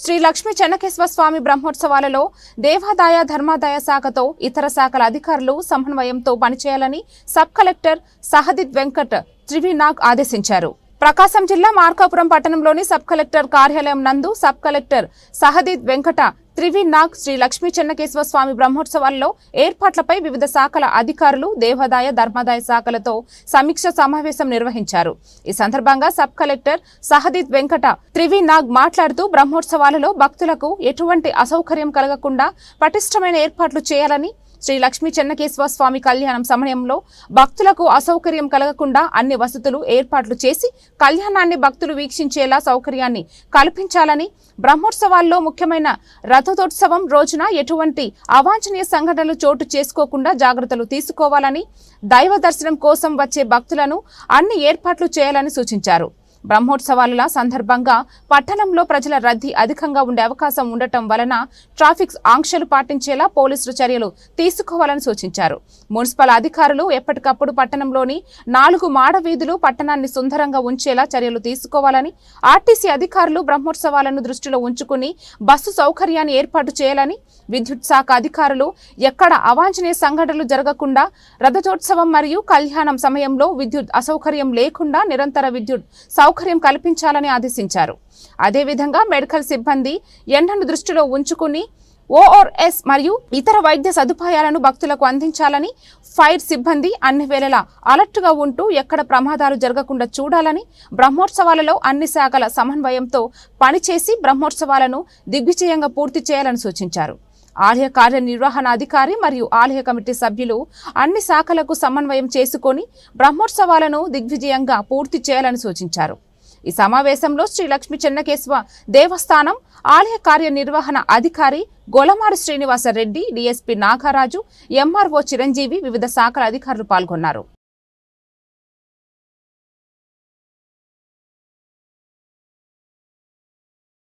శ్రీ లక్ష్మీ చెన్నకేశ్వర స్వామి బ్రహ్మోత్సవాలలో దేవాదాయ ధర్మాదాయ శాఖతో ఇతర శాఖల అధికారులు సమన్వయంతో పనిచేయాలని సబ్ కలెక్టర్ సహదిత్ వెంకట్ త్రివినాగ్ ఆదేశించారు. ప్రకాశం జిల్లా మార్కాపురం పట్టణంలోని సబ్ కలెక్టర్ కార్యాలయం నందు సబ్ కలెక్టర్ సహదీద్ వెంకట త్రివినాగ్ శ్రీ లక్ష్మీ చెన్నకేశ్వర స్వామి బ్రహ్మోత్సవాల్లో ఏర్పాట్లపై వివిధ శాఖల అధికారులు దేవాదాయ ధర్మాదాయ శాఖలతో సమీక్ష సమావేశం నిర్వహించారు. ఈ సందర్భంగా సబ్ కలెక్టర్ సహదీద్ వెంకట త్రివినాగ్ మాట్లాడుతూ బ్రహ్మోత్సవాలలో భక్తులకు ఎటువంటి అసౌకర్యం కలగకుండా పటిష్టమైన ఏర్పాట్లు చేయాలని శ్రీ లక్ష్మీ చెన్నకేశ్వర స్వామి కళ్యాణం సమయంలో భక్తులకు అసౌకర్యం కలగకుండా అన్ని వసతులు ఏర్పాట్లు చేసి కళ్యాణాన్ని భక్తులు వీక్షించేలా సౌకర్యాన్ని కల్పించాలని బ్రహ్మోత్సవాల్లో ముఖ్యమైన రథోత్సవం రోజున ఎటువంటి అవాంఛనీయ సంఘటనలు చోటు చేసుకోకుండా జాగ్రత్తలు తీసుకోవాలని దైవ దర్శనం కోసం వచ్చే భక్తులను అన్ని ఏర్పాట్లు చేయాలని సూచించారు. బ్రహ్మోత్సవాల సందర్భంగా పట్టణంలో ప్రజల రద్దీ అధికంగా ఉండే అవకాశం ఉండటం వలన ట్రాఫిక్ ఆంక్షలు పాటించేలా పోలీసులు చర్యలు తీసుకోవాలని సూచించారు. మున్సిపల్ అధికారులు ఎప్పటికప్పుడు పట్టణంలోని నాలుగు మాడ వీధులు పట్టణాన్ని సుందరంగా ఉంచేలా చర్యలు తీసుకోవాలని ఆర్టీసీ అధికారులు బ్రహ్మోత్సవాలను దృష్టిలో ఉంచుకుని బస్సు సౌకర్యాన్ని ఏర్పాటు చేయాలని విద్యుత్ శాఖ అధికారులు ఎక్కడ అవాంఛనీయ సంఘటనలు జరగకుండా రథజోత్సవం మరియు కళ్యాణం సమయంలో విద్యుత్ అసౌకర్యం లేకుండా నిరంతర విద్యుత్ సౌకర్యం కల్పించాలని ఆదేశించారు. అదేవిధంగా మెడికల్ సిబ్బంది ఎండను దృష్టిలో ఉంచుకుని ఓఆర్ఎస్ మరియు ఇతర వైద్య సదుపాయాలను భక్తులకు అందించాలని ఫైర్ సిబ్బంది అన్ని వేళలా అలర్ట్గా ఉంటూ ఎక్కడ ప్రమాదాలు జరగకుండా చూడాలని బ్రహ్మోత్సవాలలో అన్ని శాఖల సమన్వయంతో పనిచేసి బ్రహ్మోత్సవాలను దిగ్విజయంగా పూర్తి చేయాలని సూచించారు. ఆలయ కార్యనిర్వహణాధికారి మరియు ఆలయ కమిటీ సభ్యులు అన్ని శాఖలకు సమన్వయం చేసుకొని బ్రహ్మోత్సవాలను దిగ్విజయంగా పూర్తి చేయాలని సూచించారు. ఈ సమావేశంలో శ్రీ లక్ష్మీ చెన్నకేశ్వ దేవస్థానం ఆలయ కార్యనిర్వహణ అధికారి గొలమారి శ్రీనివాస రెడ్డి డిఎస్పీ నాగరాజు ఎంఆర్ఓ చిరంజీవి వివిధ శాఖల అధికారులు పాల్గొన్నారు.